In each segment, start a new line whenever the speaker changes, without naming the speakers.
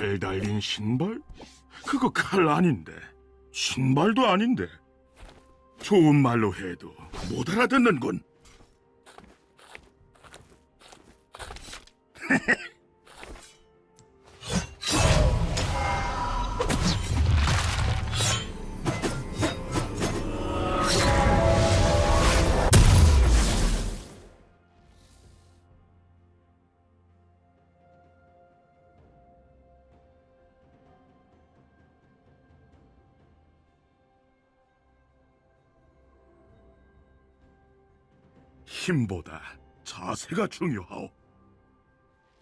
칼 달린 신발? 그거 칼 아닌데 신발도 아닌데 좋은 말로 해도 못 알아듣는군 힘보다 자세가 중요하오.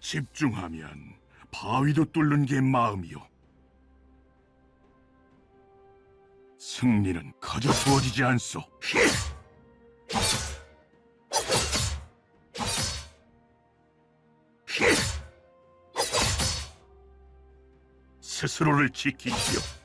집중하면 바위도 뚫는 게 마음이요 승리는 거저 주어지지 않소. 스스로를 지키시오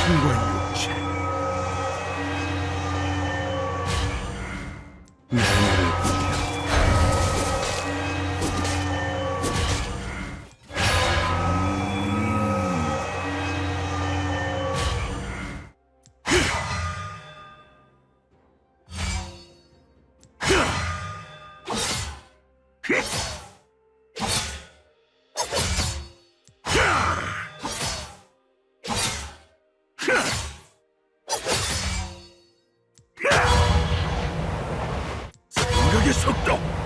신과 육체 명예를 위하 여 생각의 속도